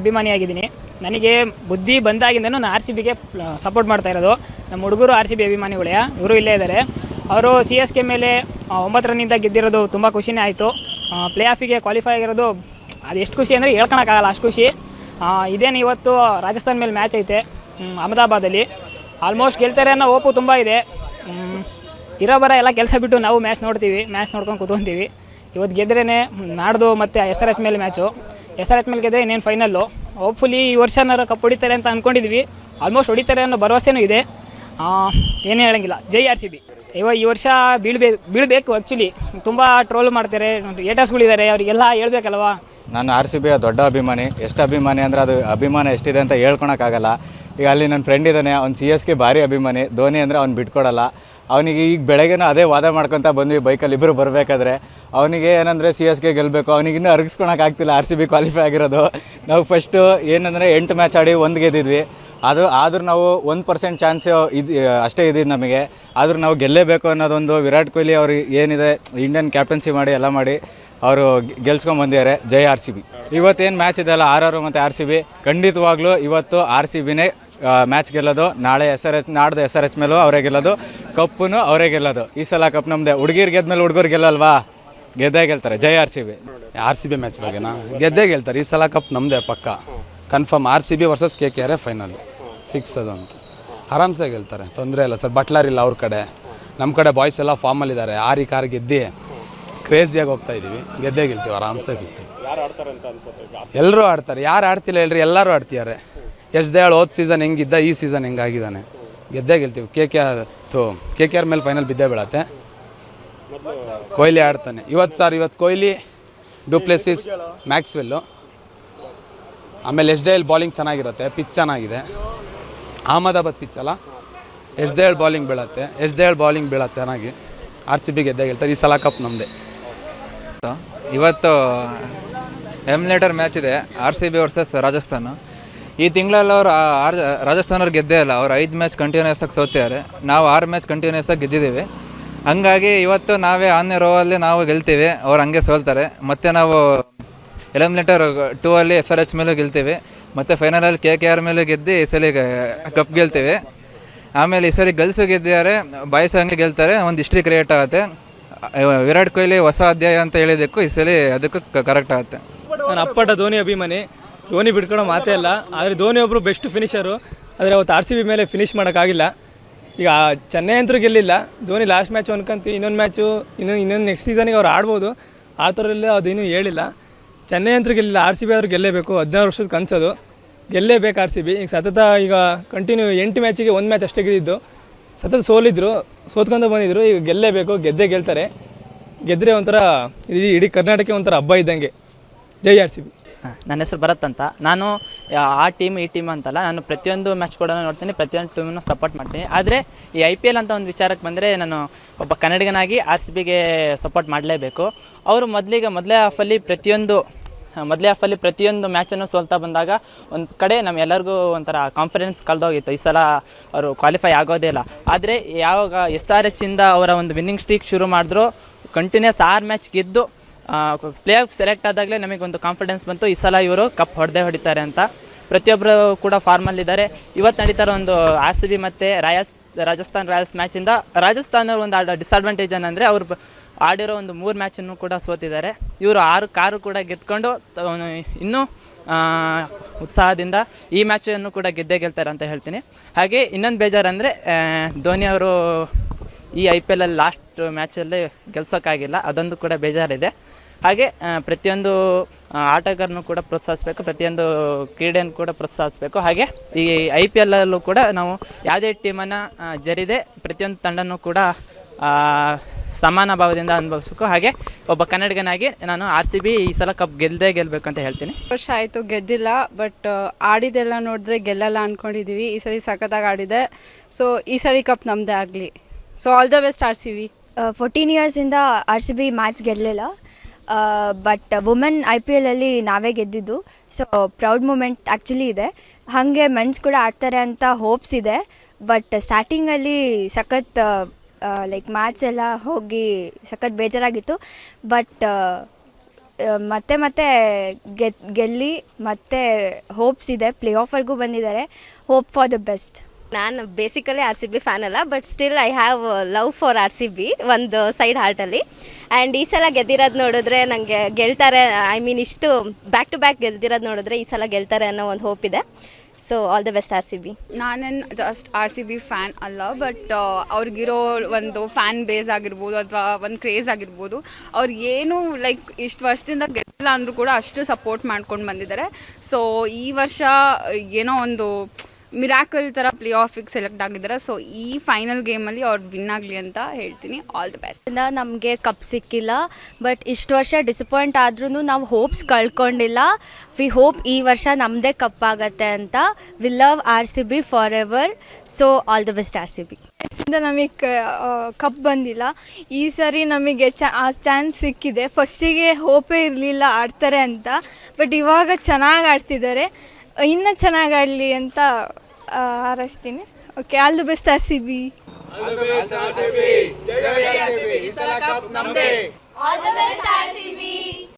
ಅಭಿಮಾನಿಯಾಗಿದ್ದೀನಿ. ನನಗೆ ಬುದ್ಧಿ ಬಂದಾಗಿಂದ ನಾನು ಆರ್ ಸಿ ಬಿಗೆ ಸಪೋರ್ಟ್ ಮಾಡ್ತಾ ಇರೋದು. ನಮ್ಮ ಹುಡುಗರು ಆರ್ ಸಿ ಬಿ ಅಭಿಮಾನಿಗಳೇ ಇವರು ಇಲ್ಲೇ ಇದ್ದಾರೆ. ಅವರು ಸಿ ಎಸ್ ಕೆ ಮೇಲೆ ಒಂಬತ್ತು ರನ್ನಿಂದ ಗೆದ್ದಿರೋದು ತುಂಬ ಖುಷಿನೇ ಆಯಿತು. ಪ್ಲೇ ಆಫಿಗೆ ಕ್ವಾಲಿಫೈ ಆಗಿರೋದು ಅದು ಎಷ್ಟು ಖುಷಿ ಅಂದರೆ ಹೇಳ್ಕೊಳಕ್ಕಾಗಲ್ಲ ಅಷ್ಟು ಖುಷಿ. ಇದೇನು ಇವತ್ತು ರಾಜಸ್ಥಾನ್ ಮೇಲೆ ಮ್ಯಾಚ್ ಐತೆ ಹ್ಮ್, ಅಹಮದಾಬಾದಲ್ಲಿ. ಆಲ್ಮೋಸ್ಟ್ ಗೆಲ್ತಾರೆ ಅನ್ನೋ ಓಪು ತುಂಬ ಇದೆ. ಇರೋ ಬರ ಎಲ್ಲ ಕೆಲಸ ಬಿಟ್ಟು ನಾವು ಮ್ಯಾಚ್ ನೋಡ್ತೀವಿ ಮ್ಯಾಚ್ ನೋಡ್ಕೊಂಡು ಕೂತ್ಕೊಂತೀವಿ. ಇವತ್ತು ಗೆದ್ರೇ ನಾಡ್ದು ಮತ್ತು ಎಸ್ ಆರ್ ಎಸ್ ಮೇಲೆ ಮ್ಯಾಚು ಎಸ್ ಎಸ್ ಮೇಲೆ ಗೆದ್ದರೆ ಇನ್ನೇನು ಫೈನಲ್ಲು ಹೋಪ್ಫುಲಿ ಈ ವರ್ಷನಾರು ಕಪ್ ಹೊಡಿತಾರೆ ಅಂತ ಅಂದ್ಕೊಂಡಿದ್ವಿ ಆಲ್ಮೋಸ್ಟ್ ಹೊಡಿತಾರೆ ಅನ್ನೋ ಭರವಸೆನೂ ಇದೆ. ಏನೂ ಹೇಳಂಗಿಲ್ಲ. ಜೈ ಆರ್ ಸಿ ಬಿ ಇವಾಗ ಈ ವರ್ಷ ಬೀಳ್ಬೇಕು ಬೀಳಬೇಕು ಆ್ಯಕ್ಚುಲಿ ತುಂಬ ಟ್ರೋಲ್ ಮಾಡ್ತಾರೆ. ಏಟರ್ಸ್ಗಳಿದ್ದಾರೆ ಅವರಿಗೆಲ್ಲ ಹೇಳ್ಬೇಕಲ್ವಾ? ನಾನು ಆರ್ ಸಿ ಬಿಯ ದೊಡ್ಡ ಅಭಿಮಾನಿ. ಎಷ್ಟು ಅಭಿಮಾನಿ ಅಂದರೆ ಅದು ಅಭಿಮಾನ ಎಷ್ಟಿದೆ ಅಂತ ಹೇಳ್ಕೊಳಕ್ಕಾಗಲ್ಲ ಈಗ ಅಲ್ಲಿ ನನ್ನ ಫ್ರೆಂಡ್ ಇದ್ದಾನೆ. ಅವ್ನು ಸಿ ಎಸ್ ಕೆ ಭಾರಿ ಅಭಿಮಾನಿ. ಧೋನಿ ಅಂದರೆ ಅವ್ನು ಬಿಟ್ಕೊಡಲ್ಲ. ಅವನಿಗೆ ಈಗ ಬೆಳಗ್ಗೆನೂ ಅದೇ ವಾದ ಮಾಡ್ಕೊತ ಬಂದ್ವಿ ಬೈಕಲ್ಲಿ ಇಬ್ಬರು ಬರಬೇಕಾದ್ರೆ. ಅವನಿಗೆ ಏನಂದರೆ ಸಿ ಎಸ್ ಕೆ ಗೆಲ್ಲಬೇಕು ಅವನಿಗೆ ಇನ್ನೂ ಅರಗಿಸ್ಕೊಳಕ್ಕಾಗ್ತಿಲ್ಲ ಆರ್ ಸಿ ಬಿ ಕ್ವಾಲಿಫೈ ಆಗಿರೋದು. ನಾವು ಫಸ್ಟು ಏನಂದರೆ ಎಂಟು ಮ್ಯಾಚ್ ಆಡಿ ಒಂದು ಗೆದ್ದಿದ್ವಿ. ಅದು, ಆದರೂ ನಾವು ಒಂದು ಪರ್ಸೆಂಟ್ ಚಾನ್ಸ್ ಇದು, ಅಷ್ಟೇ ಇದ್ದಿದ್ದು ನಮಗೆ. ಆದರೂ ನಾವು ಗೆಲ್ಲೇಬೇಕು ಅನ್ನೋದೊಂದು ವಿರಾಟ್ ಕೊಹ್ಲಿ ಅವ್ರು ಏನಿದೆ ಇಂಡಿಯನ್ ಕ್ಯಾಪ್ಟನ್ಸಿ ಮಾಡಿ, ಎಲ್ಲ ಮಾಡಿ ಅವರು ಗೆಲ್ಸ್ಕೊಂಡು ಬಂದಿದ್ದಾರೆ. ಜೈ ಆರ್ ಸಿ ಬಿ ಇವತ್ತೇನು ಮ್ಯಾಚ್ ಇದೆ ಅಲ್ಲ, ಆರ್ ಆರು ಮತ್ತು ಆರ್ ಸಿ ಬಿ ಖಂಡಿತವಾಗ್ಲೂ ಇವತ್ತು ಆರ್ ಸಿ ಬಿನೇ ಮ್ಯಾಚ್ ಗೆಲ್ಲೋದು. ನಾಳೆ ಎಸ್ ಆರ್ ಎಚ್ ನಾಡ್ದು ಎಸ್ ಆರ್ ಎಚ್ ಮೇಲೂ ಅವರೇ ಗೆಲ್ಲೋದು. ಕಪ್ಪು ಅವರೇ ಗೆಲ್ಲೋದು. ಈ ಸಲ ಕಪ್ ನಮ್ಮದೇ ಹುಡುಗಿರು ಗೆದ್ಮೇಲೆ ಹುಡುಗರು ಗೆಲ್ಲಲ್ವಾ? ಗೆದ್ದೇ ಗೆಲ್ತಾರೆ. ಜೈ R C B. R C B match ಬಗ್ಗೆನಾ? ಗೆದ್ದೇ ಗೆಲ್ತಾರೆ. ಈ ಸಲ ಕಪ್ ನಮ್ಮದೇ ಪಕ್ಕ. Confirm R C B versus K K ಆರೇ ಫೈನಲ್ ಫಿಕ್ಸ್ ಅದು ಅಂತ ಆರಾಮ್ಸೆ ಗೆಲ್ತಾರೆ. ತೊಂದರೆ ಇಲ್ಲ ಸರ್. ಬಟ್ಲರ್ ಇಲ್ಲ ಅವ್ರ ಕಡೆ. ನಮ್ಮ ಕಡೆ ಬಾಯ್ಸ್ ಎಲ್ಲ ಫಾರ್ಮಲ್ಲಿದ್ದಾರೆ ಆರಿ ಕಾರ್ ಗೆದ್ದಿ ಕ್ರೇಜಿಯಾಗಿ ಹೋಗ್ತಾ ಇದ್ದೀವಿ ಗೆದ್ದೇ ಗೆಲ್ತೀವಿ. ಆರಾಮ್ಸೆ ಗೆಲ್ತೀವಿ. ಎಲ್ಲರೂ ಆಡ್ತಾರೆ ಯಾರು ಆಡ್ತಿಲ್ಲ ಹೇಳ್ರಿ ಎಲ್ಲರೂ ಆಡ್ತಿದ್ದಾರೆ. ಎಷ್ಟು ದೇಳು ಹೋದ ಸೀಸನ್ ಹೆಂಗಿದ್ದ? ಈ ಸೀಸನ್ ಹೆಂಗಾಗಿದ್ದಾನೆ? ಗೆದ್ದೇ ಗೆಲ್ತೀವಿ. ಕೆ ಕೆ ಥೂ ಕೆ ಕೆ ಆರ್ ಮೇಲೆ ಫೈನಲ್ ಬಿದ್ದೇ ಬೀಳತ್ತೆ. ಕೊಹ್ಲಿ ಆಡ್ತಾನೆ. ಇವತ್ತು ಸರ್ ಇವತ್ತು ಕೊಹ್ಲಿ ಡುಪ್ಲೆಸಿಸ್ ಮ್ಯಾಕ್ಸ್ವೆಲ್ಲು ಆಮೇಲೆ ಎಸ್ ಎಲ್ ಬಾಲಿಂಗ್ ಚೆನ್ನಾಗಿರುತ್ತೆ ಪಿಚ್ ಚೆನ್ನಾಗಿದೆ. ಅಹಮದಾಬಾದ್ ಪಿಚ್ ಅಲ್ಲ? ಎಸ್ ದೇಳ್ ಬಾಲಿಂಗ್ ಬೀಳತ್ತೆ. ಎಸ್ ಎಲ್ ಬಾಲಿಂಗ್ ಬೀಳತ್ತೆ ಚೆನ್ನಾಗಿ. ಆರ್ ಸಿ ಬಿ ಗೆದ್ದೇ ಹೇಳ್ತಾರೆ ಈ ಸಲ ಕಪ್ ನಮ್ಮದೇ ಇವತ್ತು ಎಮ್ಯುಲೇಟರ್ ಮ್ಯಾಚ್ ಇದೆ R C B versus Rajasthan. ಈ ತಿಂಗಳಲ್ಲಿ ಅವರು ಆರ್ ರಾಜಸ್ಥಾನವ್ರು ಗೆದ್ದೇ ಇಲ್ಲ ಅವ್ರು ಐದು ಮ್ಯಾಚ್ ಕಂಟಿನ್ಯೂಸ್ ಆಗಿ ಸೋತಿದ್ದಾರೆ ನಾವು ಆರು ಮ್ಯಾಚ್ ಕಂಟಿನ್ಯೂಸ್ ಆಗಿ ಗೆದ್ದಿದ್ದೀವಿ ಹಂಗಾಗಿ ಇವತ್ತು ನಾವೇ ಆನ್ಯ ರೋವಲ್ಲಿ ನಾವು ಗೆಲ್ತೀವಿ, ಅವ್ರು ಹಂಗೆ ಸೋಲ್ತಾರೆ. ಮತ್ತು ನಾವು ಎಲಿಮಿನೇಟರ್ ಟೂ ಅಲ್ಲಿ ಎಫ್ ಆರ್ ಎಚ್ ಮೇಲೂ ಗೆಲ್ತೀವಿ, ಮತ್ತು ಫೈನಲಲ್ಲಿ ಕೆ ಕೆ ಆರ್ ಮೇಲೂ ಗೆದ್ದು ಈ ಸಲ ಕಪ್ ಗೆಲ್ತೀವಿ. ಆಮೇಲೆ ಈ ಸಲ ಗರ್ಲ್ಸು ಗೆದ್ದಿದ್ದಾರೆ ಬಾಯ್ಸ್ ಹಂಗೆ ಗೆಲ್ತಾರೆ, ಒಂದು ಹಿಸ್ಟ್ರಿ ಕ್ರಿಯೇಟ್ ಆಗುತ್ತೆ. ವಿರಾಟ್ ಕೊಹ್ಲಿ ಹೊಸ ಅಧ್ಯಾಯ ಅಂತ ಹೇಳಿದ್ದಕ್ಕೂ ಈ ಸಲ ಅದಕ್ಕೂ ಕರೆಕ್ಟ್ ಆಗುತ್ತೆ. ನಾನು ಅಪ್ಪಟ ಧೋನಿ ಅಭಿಮಾನಿ. ಧೋನಿ ಬಿಡ್ಕೊಳ್ಳೋ ಮಾತೇ ಇಲ್ಲ. ಆದರೆ ಧೋನಿ ಒಬ್ಬರು ಬೆಸ್ಟ್ ಫಿನಿಷರು ಆದರೆ ಅವತ್ತು ಆರ್ ಸಿ ಬಿ ಮೇಲೆ ಫಿನಿಷ್ ಮಾಡೋಕ್ಕಾಗಿಲ್ಲ. ಈಗ ಚೆನ್ನೈ ಅಂತರೂ ಗೆಲ್ಲಿಲ್ಲ. ಧೋನಿ ಲಾಸ್ಟ್ ಮ್ಯಾಚ್ ಅನ್ಕೊಂತೀವಿ ಇನ್ನೊಂದು ಮ್ಯಾಚು ಇನ್ನೊಂದು ಇನ್ನೊಂದು ನೆಕ್ಸ್ಟ್ ಸೀಸನಿಗೆ ಅವ್ರು ಆಡ್ಬೋದು. ಆ ಥರದಲ್ಲಿ ಅದೇನೂ ಹೇಳಿಲ್ಲ. ಚೆನ್ನೈ ಅಂತೂ ಗೆಲ್ಲಿಲ್ಲ ಆರ್ ಸಿ ಬಿ ಅವ್ರು ಗೆಲ್ಲೇಬೇಕು. ಹದಿನಾರು ವರ್ಷದ ಕನಸದು. ಗೆಲ್ಲೇಬೇಕು ಆರ್ ಸಿ ಬಿ ಈಗ ಸತತ ಈಗ ಕಂಟಿನ್ಯೂ ಎಂಟು ಮ್ಯಾಚಿಗೆ ಒಂದು ಮ್ಯಾಚ್ ಅಷ್ಟೇ ಗೆದ್ದಿದ್ದು. ಸತತ ಸೋಲಿದ್ರು ಸೋತ್ಕೊಂಡು ಬಂದಿದ್ರು. ಈಗ ಗೆಲ್ಲೇಬೇಕು, ಗೆದ್ದೇ ಗೆಲ್ತಾರೆ. ಗೆದ್ದರೆ ಒಂಥರ ಇಡೀ ಇಡೀ ಕರ್ನಾಟಕ ಒಂಥರ ಹಬ್ಬ ಇದ್ದಂಗೆ. ಜೈ ಆರ್ ಸಿ ಬಿ ನನ್ನ ಹೆಸರು ಭರತ್ ಅಂತ. ನಾನು, ಆ ಟೀಮ್ ಈ ಟೀಮ್ ಅಂತಲ್ಲ, ನಾನು ಪ್ರತಿಯೊಂದು ಮ್ಯಾಚ್ ಕೂಡ ನೋಡ್ತೀನಿ, ಪ್ರತಿಯೊಂದು ಟೀಮನ್ನು ಸಪೋರ್ಟ್ ಮಾಡ್ತೀನಿ. ಆದರೆ, ಈ ಐ ಪಿ ಎಲ್ ಅಂತ ಒಂದು ವಿಚಾರಕ್ಕೆ ಬಂದರೆ, ನಾನು ಒಬ್ಬ ಕನ್ನಡಿಗನಾಗಿ ಆರ್ ಸಿ ಬಿಗೆ ಸಪೋರ್ಟ್ ಮಾಡಲೇಬೇಕು. ಅವರು ಮೊದಲಿಗೆ, ಮೊದಲೇ ಆಫಲ್ಲಿ ಪ್ರತಿಯೊಂದು, ಮೊದಲೇ ಆಫಲ್ಲಿ ಪ್ರತಿಯೊಂದು ಮ್ಯಾಚನ್ನು ಸೋಲ್ತಾ ಬಂದಾಗ, ಒಂದು ಕಡೆ ನಮ್ಮೆಲ್ಲರಿಗೂ ಒಂಥರ ಕಾನ್ಫಿಡೆನ್ಸ್ ಕಳೆದೋಗಿತ್ತು. ಈ ಸಲ ಅವರು ಕ್ವಾಲಿಫೈ ಆಗೋದೇ ಇಲ್ಲ. ಆದರೆ, ಯಾವಾಗ ಎಸ್ ಆರ್ ಎಚ್ಚಿಂದ ಅವರ ಒಂದು ವಿನ್ನಿಂಗ್ ಸ್ಟ್ರೀಕ್ ಶುರು ಮಾಡಿದ್ರು ಕಂಟಿನ್ಯೂಸ್ ಆರು ಮ್ಯಾಚ್ ಗೆದ್ದು ಪ್ಲೇ ಆಫ್ ಸೆಲೆಕ್ಟ್ ಆದಾಗಲೇ ನಮಗೊಂದು ಕಾನ್ಫಿಡೆನ್ಸ್ ಬಂತು. ಈ ಸಲ ಇವರು ಕಪ್ ಹೊಡೆದೇ ಹೊಡಿತಾರೆ ಅಂತ. ಪ್ರತಿಯೊಬ್ಬರು ಕೂಡ ಫಾರ್ಮಲ್ಲಿದ್ದಾರೆ ಇವತ್ತು ನಡೀತಾರೋ ಒಂದು ಆರ್ ಸಿ ಬಿ ಮತ್ತು ರಾಯಲ್ಸ್ ರಾಜಸ್ಥಾನ್ ರಾಯಲ್ಸ್ ಮ್ಯಾಚಿಂದ ರಾಜಸ್ಥಾನ ಒಂದು ಡಿಸ್ಅಡ್ವಾಂಟೇಜ್ ಏನಂದರೆ ಅವರು ಆಡಿರೋ ಒಂದು ಮೂರು ಮ್ಯಾಚನ್ನು ಕೂಡ ಸೋತಿದ್ದಾರೆ. ಇವರು ಆರು ಕಾರು ಕೂಡ ಗೆದ್ಕೊಂಡು ಇನ್ನೂ ಉತ್ಸಾಹದಿಂದ ಈ ಮ್ಯಾಚನ್ನು ಕೂಡ ಗೆದ್ದೇ ಗೆಲ್ತಾರೆ ಅಂತ ಹೇಳ್ತೀನಿ. ಹಾಗೆ ಇನ್ನೊಂದು ಬೇಜಾರಂದರೆ ಧೋನಿ ಅವರು ಈ ಐ ಪಿ ಎಲಲ್ಲಿ ಲಾಸ್ಟ್ ಮ್ಯಾಚಲ್ಲಿ ಗೆಲ್ಸೋಕ್ಕಾಗಿಲ್ಲ. ಅದೊಂದು ಕೂಡ ಬೇಜಾರಿದೆ. ಹಾಗೆ ಪ್ರತಿಯೊಂದು ಆಟಗಾರನು ಕೂಡ ಪ್ರೋತ್ಸಾಹಿಸಬೇಕು. ಪ್ರತಿಯೊಂದು ಕ್ರೀಡೆಯನ್ನು ಕೂಡ ಪ್ರೋತ್ಸಾಹಿಸಬೇಕು. ಹಾಗೆ, ಈ ಐ ಪಿ ಎಲ್ಲಲ್ಲೂ ಕೂಡ ನಾವು ಯಾವುದೇ ಟೀಮನ್ನು ಜರಿದೆ ಪ್ರತಿಯೊಂದು ತಂಡನೂ ಕೂಡ ಸಮಾನ ಭಾವದಿಂದ ಅನುಭವಿಸಬೇಕು. ಹಾಗೆ, ಒಬ್ಬ ಕನ್ನಡಿಗನಾಗಿ ನಾನು ಆರ್ ಸಿ ಬಿ ಈ ಸಲ ಕಪ್ ಗೆಲ್ಲದೆ ಗೆಲ್ಲಬೇಕು ಅಂತ ಹೇಳ್ತೀನಿ. ವರ್ಷ ಆಯಿತು, ಗೆದ್ದಿಲ್ಲ ಬಟ್ ಆಡಿದೆಲ್ಲ ನೋಡಿದ್ರೆ ಗೆಲ್ಲಲ್ಲ ಅಂದ್ಕೊಂಡಿದ್ದೀವಿ ಈ ಸರಿ ಸಖತ್ತಾಗಿ ಆಡಿದೆ. ಸೊ ಈ ಸರಿ ಕಪ್ ನಮ್ಮದೇ ಆಗಲಿ. So all the best R C B fourteen ಇಯರ್ಸಿಂದ R C B match ಗೆಲ್ಲಲಿಲ್ಲ ಬಟ್ ವುಮೆನ್ ಐ ಪಿ ಎಲಲ್ಲಿ ನಾವೇ ಗೆದ್ದಿದ್ದು. ಸೊ ಪ್ರೌಡ್ ಮೂಮೆಂಟ್ ಆ್ಯಕ್ಚುಲಿ ಇದೆ. ಹಾಗೆ ಮೆನ್ಸ್ ಕೂಡ ಆಡ್ತಾರೆ ಅಂತ ಹೋಪ್ಸ್ ಇದೆ. ಬಟ್ ಸ್ಟಾರ್ಟಿಂಗಲ್ಲಿ ಸಖತ್ ಲೈಕ್ ಮ್ಯಾಚ್ ಎಲ್ಲ ಹೋಗಿ ಸಖತ್ ಬೇಜಾರಾಗಿತ್ತು. ಬಟ್ ಮತ್ತೆ ಮತ್ತೆ ಗೆದ್, ಗೆಲ್ಲಿ ಮತ್ತೆ ಹೋಪ್ಸ್ ಇದೆ. ಪ್ಲೇ ಆಫರ್ಗೂ ಬಂದಿದ್ದಾರೆ. ಹೋಪ್ ಫಾರ್ ದ ಬೆಸ್ಟ್ ನಾನು basically R C B fan ಅಲ್ಲ but still I have love for R C B ಒಂದು ಸೈಡ್ ಹಾರ್ಟಲ್ಲಿ ಆ್ಯಂಡ್ ಈ ಸಲ ಗೆದ್ದಿರೋದು ನೋಡಿದ್ರೆ ನನಗೆ ಗೆಲ್ತಾರೆ ಐ ಮೀನ್ ಇಷ್ಟು ಬ್ಯಾಕ್ ಟು ಬ್ಯಾಕ್ ಗೆದ್ದಿರೋದು ನೋಡಿದ್ರೆ ಈ ಸಲ ಗೆಲ್ತಾರೆ ಅನ್ನೋ ಒಂದು ಹೋಪ್ ಇದೆ. So all the best R C B ನಾನೇನು just R C B fan ಅಲ್ಲ ಬಟ್ ಅವ್ರಿಗಿರೋ ಒಂದು ಫ್ಯಾನ್ ಬೇಸ್ ಆಗಿರ್ಬೋದು ಅಥವಾ ಒಂದು ಕ್ರೇಜ್ ಆಗಿರ್ಬೋದು, ಅವ್ರು ಏನು ಲೈಕ್ ಇಷ್ಟು ವರ್ಷದಿಂದ ಗೆದ್ದಿಲ್ಲ ಅಂದರೂ ಕೂಡ ಅಷ್ಟು ಸಪೋರ್ಟ್ ಮಾಡ್ಕೊಂಡು ಬಂದಿದ್ದಾರೆ. ಸೊ ಈ ವರ್ಷ ಏನೋ ಒಂದು ಮಿರಾಕಲ್ ಥರ ಪ್ಲೇ ಆಫಿಗೆ ಸೆಲೆಕ್ಟ್ ಆಗಿದ್ದಾರೆ. ಸೊ ಈ ಫೈನಲ್ ಗೇಮಲ್ಲಿ ಅವ್ರು ವಿನ್ ಆಗಲಿ ಅಂತ ಹೇಳ್ತೀನಿ. ಆಲ್ ದ ಬೆಸ್ಟ್ ನಮಗೆ ಕಪ್ ಸಿಕ್ಕಿಲ್ಲ. ಬಟ್ ಇಷ್ಟು ವರ್ಷ ಡಿಸಪಾಯಿಂಟ್ ಆದ್ರೂ ನಾವು ಹೋಪ್ಸ್ ಕಳ್ಕೊಂಡಿಲ್ಲ. ವಿ ಹೋಪ್ ಈ ವರ್ಷ ನಮ್ಮದೇ ಕಪ್ ಆಗತ್ತೆ ಅಂತ. We love R C B forever so all the best R C B ಇಂದ ನಮಗೆ ಕಪ್ ಬಂದಿಲ್ಲ. ಈ ಸರಿ ನಮಗೆ ಚ ಆ ಚಾನ್ಸ್ ಸಿಕ್ಕಿದೆ. ಫಸ್ಟಿಗೆ ಹೋಪೇ ಇರಲಿಲ್ಲ ಆಡ್ತಾರೆ ಅಂತ. ಬಟ್ ಇವಾಗ ಚೆನ್ನಾಗಿ ಆಡ್ತಿದ್ದಾರೆ. ಇನ್ನೂ ಚೆನ್ನಾಗಿ ಆಡಲಿ ಅಂತ ಹಾರೈಸ್ತೀನಿ. Okay all the best R C B